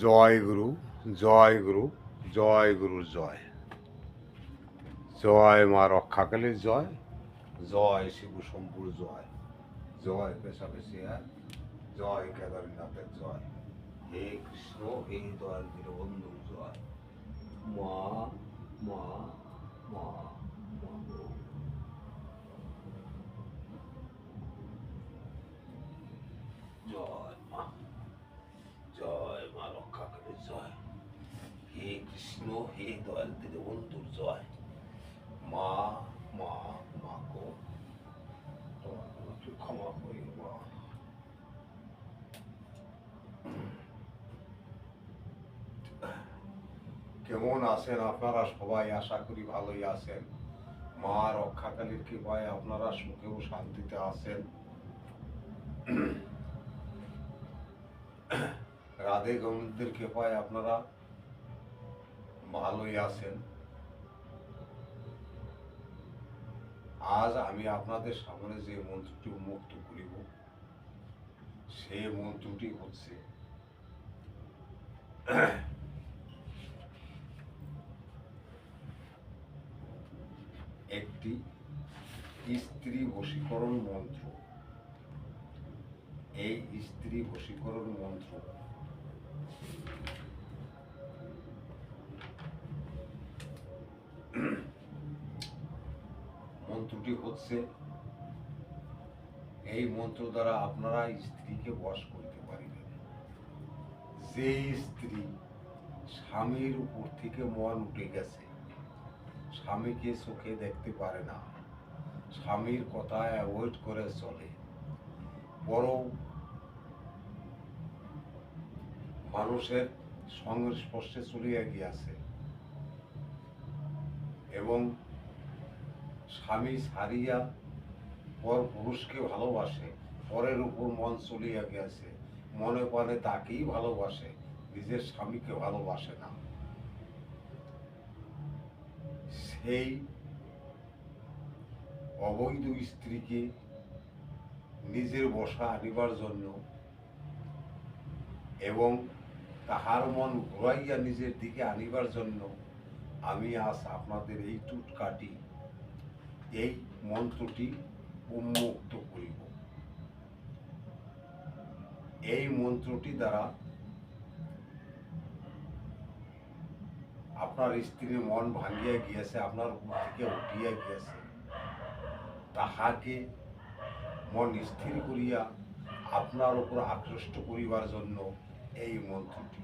জয় গুরু জয় গুরু, জয় গুরুর জয়। জয় মা রক্ষাকালীর জয় জয় শিব শম্ভুর জয় জয় পেশাপেশিয়া জয় কেদারনাথের জয়। হে কৃষ্ণ, হে দয়াল বন্ধু জয়। মা মা মা জয়। হে দয়াল বন্ধুর জয় মা মা মা গো তোমার আমাকে ক্ষমা করি মা কেমন আছেন আপনারা সবাই আশা করি ভালোই আছেন মা রক্ষাকালীর কৃপায় আপনারা সুখে ও শান্তিতে আছেন রাধে গোবিন্দের কৃপায় আপনারা ভালোই আছেন। আজ আমি আপনাদের সামনে যে মন্ত্রটি উন্মুক্ত করিব, সে মন্ত্রটি হচ্ছে, একটি স্ত্রী বশীকরণ মন্ত্র। এই স্ত্রী বশীকরণ মন্ত্র মন্ত্রটি হচ্ছে, এই মন্ত্র দ্বারা আপনারা স্ত্রীকে বশ করতে পারিবেন। যে স্ত্রী স্বামীর উপর থেকে মন উঠে গেছে, স্বামীকে চোখে দেখতে পারে না, স্বামীর কথা অ্যাভয়েড করে চলে বড় মানুষের সংস্পর্শে চলিয়া গিয়াছে এবং স্বামী ছাড়িয়া পর পুরুষকে ভালোবাসে, পরের উপর মন চলিয়া গিয়াছে। মনে প্রাণে তাকেই ভালোবাসে, নিজের স্বামীকে ভালোবাসে না। সেই অবৈধ স্ত্রীকে নিজের বসা আনিবার জন্য এবং তাহার মন ঘুরাইয়া নিজের দিকে আনিবার জন্য আমি আজ আপনাদের এই টুটকাটি এই মন্ত্রটি উন্মুক্ত করিব। এই মন্ত্রটি দ্বারা আপনার স্ত্রীর মন ভাঙিয়া গিয়েছে, আপনার উপর থেকে উঠিয়া গিয়েছে, তাহাকে মন স্থির করিয়া আপনার উপর আকৃষ্ট করিবার জন্য এই মন্ত্রটি।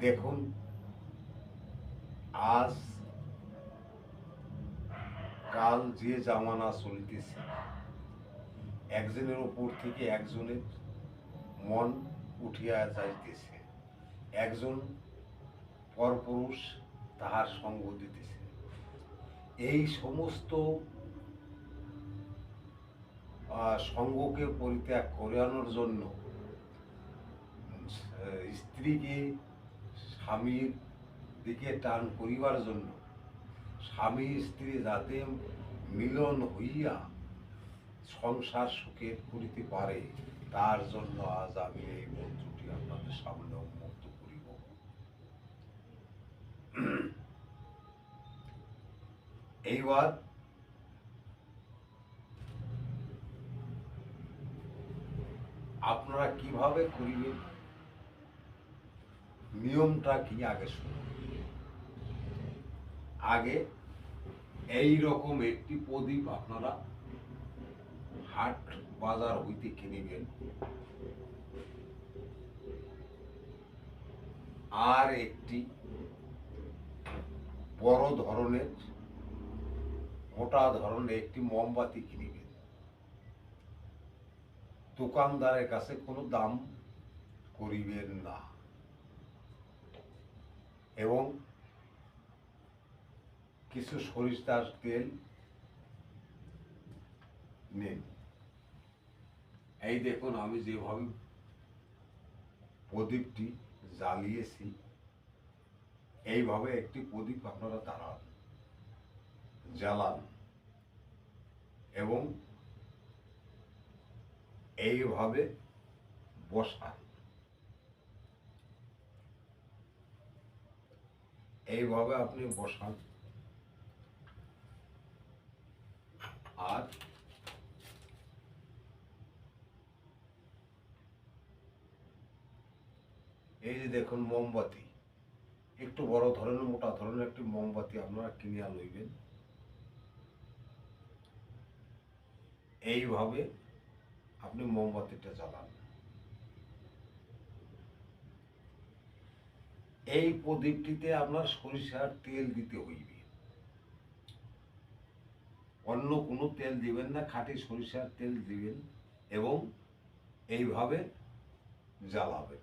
দেখুন, আজ কাল যে জামানা চলিতেছে, একজনের উপর থেকে একজনের মন উঠিয়া যাইতেছে, একজন পরপুরুষ তাহার সঙ্গ দিতেছে। এই সমস্ত সঙ্গকে পরিত্যাগ করানোর জন্য, স্ত্রীকে স্বামীর দিকে টান করিবার জন্য স্বামী, স্ত্রী যাতে মিলন হইয়া সংসার সুখে করিতে পারে, তার জন্য আজ আমি এই মন্ত্রটি আপনাদের সামনে উন্মুক্ত করিব। এইবার আপনারা কীভাবে করিবেন? নিয়মটা কি আগে শুনুন। আগে এই রকম একটি প্রদীপ আপনারা হাট বাজার হইতে কিনিবেন আর একটি বড় ধরনের, মোটা ধরনের একটি মোমবাতি কিনিবেন দোকানদারের কাছে কোনো দাম করিবেন না। এবং কিছু সরিষার তেল নিন এই দেখুন, আমি যেভাবে প্রদীপটি জ্বালিয়েছি, এইভাবে একটি প্রদীপ আপনারা দাঁড়ান জ্বালান এবং এইভাবে বসান। এইভাবে আপনি বসান। আর এই যে দেখুন মোমবাতি, একটু বড় ধরনের, মোটা ধরনের একটি মোমবাতি আপনারা কিনিয়া লইবেন এইভাবে আপনি মোমবাতিটা জ্বালান। এই প্রদীপটিতে আপনার সরিষার তেল দিতে হইবে। অন্য কোনো তেল দিবেন না, খাঁটি সরিষার তেল দিবেন এবং এইভাবে জ্বালাবেন।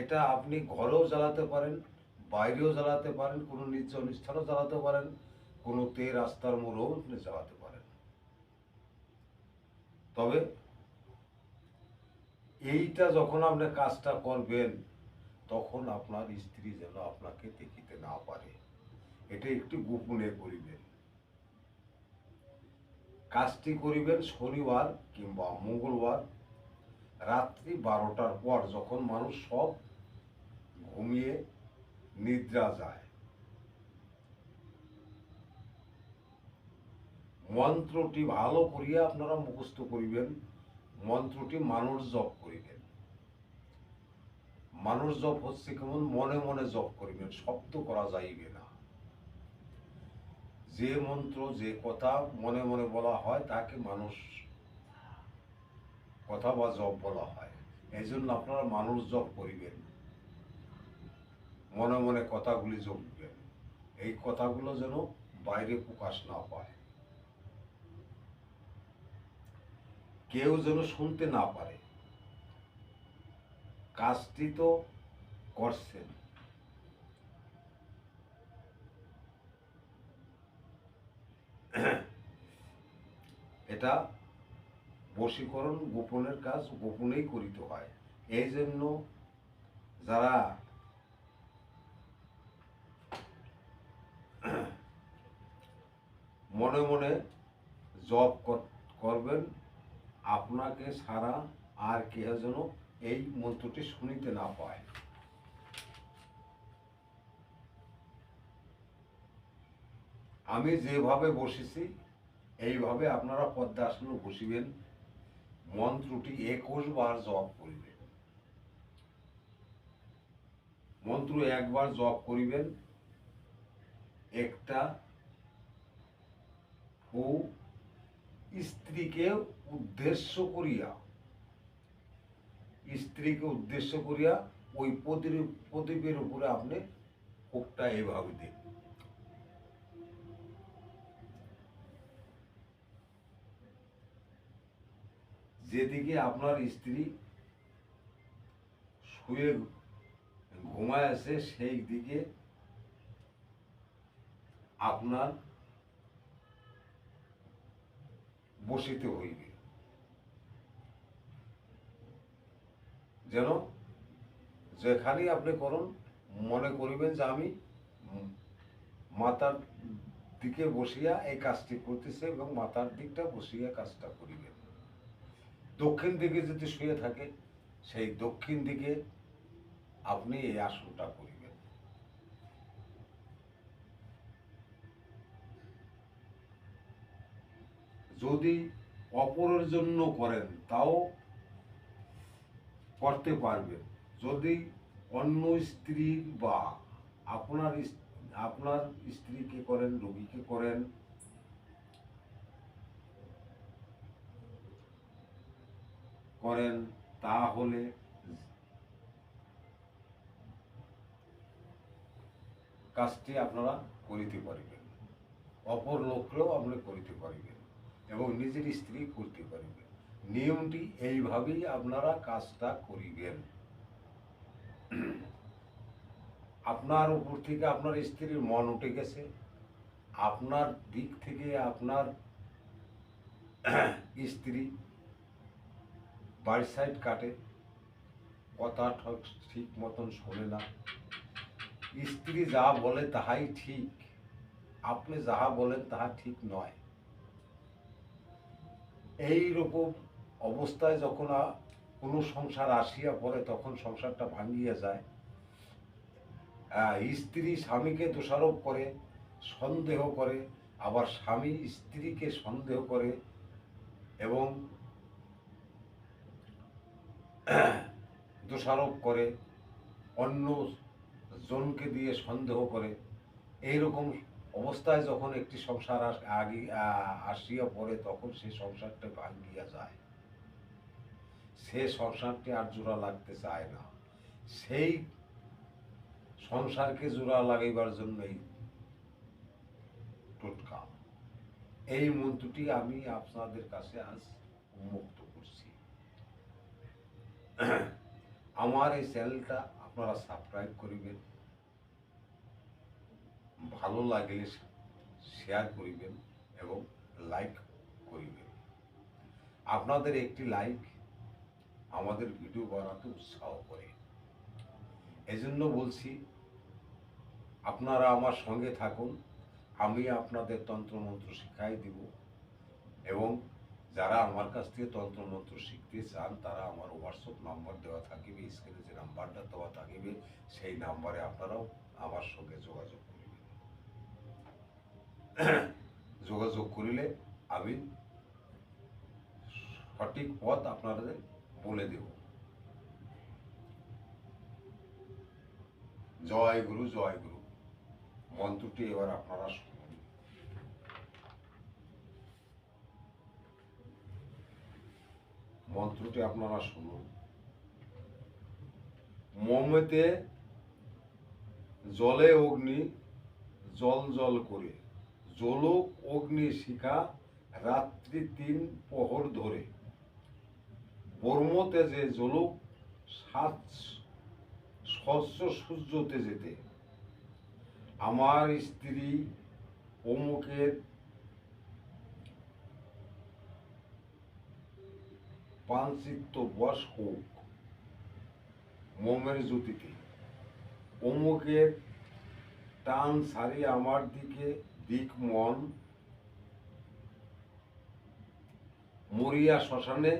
এটা আপনি ঘরেও জ্বালাতে পারেন, বাইরেও জ্বালাতে পারেন, কোনো নির্জন স্থানেও জ্বালাতে পারেন, কোনো তে রাস্তার মোড়েও আপনি জ্বালাতে পারেন। তবে এইটা যখন আপনি কাজটা করবেন তখন আপনার স্ত্রী যেন আপনাকে দেখিতে না পারে। এটা একটু গোপনে করিবেন। কাজটি করিবেন শনিবার কিংবা মঙ্গলবার, রাত্রি বারোটার পর যখন মানুষ সব ঘুমিয়ে নিদ্রা যায়। মন্ত্রটি ভালো করিয়া আপনারা মুখস্থ করিবেন। মন্ত্রটি মানুষ জপ করিবেন। মানুষ জপ হচ্ছে কেমন মনে মনে জপ করিবেন শব্দ করা যাইবে না। যে মন্ত্র, যে কথা মনে মনে বলা হয়, তাকে মানুষ কথা বা জপ বলা হয়। এই জন্য আপনারা মানুষ জপ করিবেন। মনে মনে কথাগুলি জপবেন। এই কথাগুলো যেন বাইরে প্রকাশ না পায়। কেউ যেন শুনতে না পারে। কাজটি তো করছেন। এটা বশীকরণ গোপনের কাজ গোপনেই করিতে হয়। এই জন্য যারা মনে মনে জব করবেন, আপনাকে সারা আর কেহ যেন এই মন্ত্রটি শুনিতে না পায়। আমি যেভাবে বসেছি, এইভাবে আপনারা পদ্মাসনে বসিবেন, মন্ত্রটি একুশ বার জপ করিবেন। মন্ত্র একবার জপ করিবেন, একটা ও স্ত্রীকে উদ্দেশ্য করিয়া স্ত্রীকে উদ্দেশ্য করিয়া ওই প্রদীপ, প্রদীপের উপরে আপনি কোকটা এভাবে দিন। যেদিকে আপনার স্ত্রী শুয়ে ঘুমায় আছে, সেই দিকে আপনার বসিতে হইবে। যেন যেখানেই আপনি করুন, মনে করিবেন যে আমি মাতার দিকে বসিয়া এই কাজটি করতেছে এবং মাতার দিকটা বসিয়া কাজটা করিবেন দক্ষিণ দিকে যদি শুয়ে থাকে, সেই দক্ষিণ দিকে আপনি এই আসনটা করিবেন। যদি অপরের জন্য করেন, তাও করতে পারবেন যদি অন্য স্ত্রী বা আপনার আপনার স্ত্রীকে করেন, রোগীকে করেন করেন, তাহলে কাজটি আপনারা করিতে পারিবেন। অপর লোককেও আপনি করিতে পারিবেন এবং নিজের স্ত্রী করতে পারিবেন। নিয়মটি এইভাবেই আপনারা কাজটা করিবেন। আপনার উপর থেকে আপনার স্ত্রীর মন উঠে গেছে। আপনার দিক থেকে আপনার স্ত্রী বাড়ির সাইড কাটে। কথা ঠিক মতন শোনে না। স্ত্রী যা বলে তাহাই ঠিক। আপনি যাহা বলেন তাহা ঠিক নয়। এই রকম অবস্থায় যখন কোনো সংসার আসিয়া পড়ে, তখন সংসারটা ভাঙিয়া যায়। স্ত্রী স্বামীকে দোষারোপ করে, সন্দেহ করে, আবার স্বামী স্ত্রীকে সন্দেহ করে এবং দোষারোপ করে, অন্য জনকে দিয়ে সন্দেহ করে, এইরকম অবস্থায় যখন একটি সংসার আস- আসিয়া পড়ে, তখন সেই সংসারটা ভাঙ্গিয়া যায়। সে সংসারটি আর জোড়া লাগতে চায় না। সেই সংসারকে জোড়া লাগাইবার জন্যই টোটকা। এই মন্ত্রটি আমি আপনাদের কাছে আজ উন্মুক্ত করছি। আমার এই চ্যানেলটা আপনারা সাবস্ক্রাইব করিবেন। ভালো লাগলে শেয়ার করিবেন এবং লাইক করিবেন। আপনাদের একটি লাইক আমাদের ভিডিও বানাতে উৎসাহ করে। এজন্য বলছি, আপনারা আমার সঙ্গে থাকুন, আমি আপনাদের তন্ত্রমন্ত্র শিখাই দিব এবং যারা আমার কাছ থেকে তন্ত্রমন্ত্র শিখতে চান, তারা আমার হোয়াটসঅ্যাপ নাম্বার দেওয়া থাকিবে স্ক্রিনে যে নাম্বারটা দেওয়া থাকিবে, সেই নাম্বারে আপনারাও আমার সঙ্গে যোগাযোগ করিবেন। যোগাযোগ করিলে আমি সঠিক পথ আপনাদের বলে দেব। জয় গুরু জয় গুরু। মন্ত্রটি এবার আপনারা শুনুন। মন্ত্রটি আপনারা শুনুন। মমেতে জলে অগ্নি, জল জল করে। জলক অগ্নি শিখা রাত্রি তিন প্রহর ধরে। বর্মতে যে জলুক সাত সহস্র সূর্যতে যেতে আমার স্ত্রী অমুকের পাঞ্চিত্ত বশ হোক মোমের জ্যোতিতে। অমুকের টান সারি আমার দিকে, দিক মন মরিয়া শ্মশানে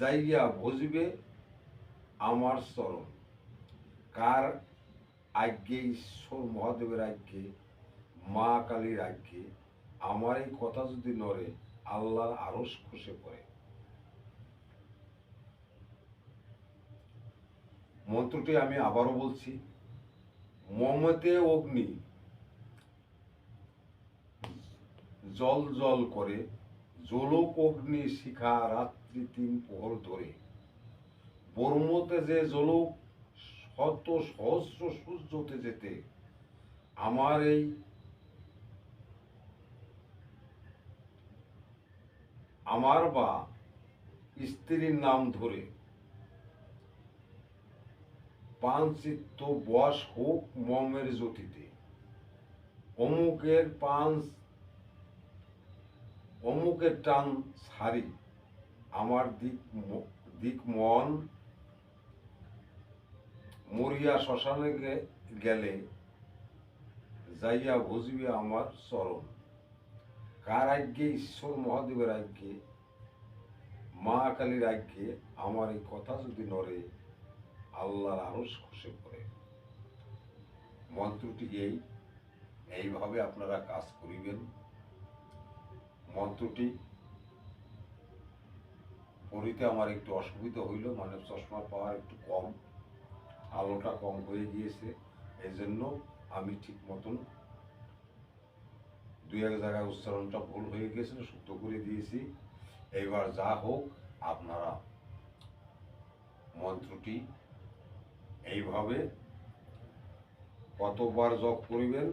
যাইয়া ভজিবে আমার চরণ। কার আজ্ঞে, ঈশ্বর মহাদেবের আজ্ঞে, মা কালীর আজ্ঞে, আমার এই কথা যদি নড়ে, আল্লাহর আরস খসে পড়ে। মন্ত্রটি আমি আবারও বলছি, মমতে অগ্নি জল জল করে জলক অগ্নি শিখা ধরে। বর্মতে যে জলক শত সহস্র সূর্যতে যেতে। আমার এই আমার বা স্ত্রীর নাম ধরে পাঞ্চিত্ত বশ হোক মমের জ্যোতিতে। অমুকের পাঞ্চ অমুকের টান সারি। আমার দিক দিক মন মরিয়া শ্মশানে গেলে যাইয়া বুঝিবে আমার চরণ। কার আজ্ঞে? ঈশ্বর মহাদেবের আজ্ঞে। মা কালীর আজ্ঞে আমার এই কথা যদি নড়ে, আল্লাহর আরস খসে পড়ে। মন্ত্রটি এই, এইভাবে আপনারা কাজ করিবেন। মন্ত্রটি পড়িতে আমার একটু অসুবিধা হইল মানে চশমার পাওয়ার একটু কম। আলোটা কম হয়ে গিয়েছে এই জন্য আমি ঠিক মতন দুই এক জায়গায় উচ্চারণটা ভুল হয়ে গিয়েছিল, শুদ্ধ করে দিয়েছি। এইবার যা হোক, আপনারা মন্ত্রটি এইভাবে কতবার জপ করিবেন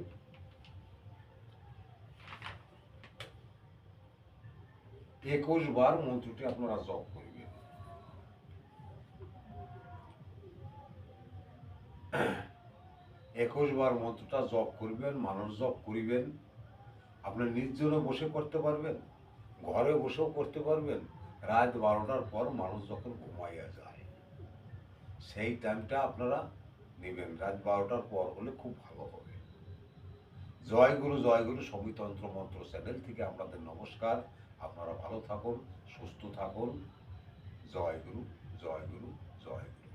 একুশ বার মন্ত্রটি আপনারা জপ করিবেন। একুশ বার মন্ত্রটা জপ করিবেন, মানুষ জপ করিবেন। আপনি নির্জনে বসে করতে পারবেন, ঘরে বসেও করতে পারবেন। রাত বারোটার পর মানুষ যখন ঘুমাইয়া যায়, সেই টাইমটা আপনারা নেবেন। রাত বারোটার পর হলে খুব ভালো হবে। জয় গুরু জয় গুরু, সমিতন্ত্র মন্ত্র চ্যানেল থেকে আপনাদের নমস্কার। আপনারা ভালো থাকুন সুস্থ থাকুন। জয় গুরু জয় গুরু জয় গুরু।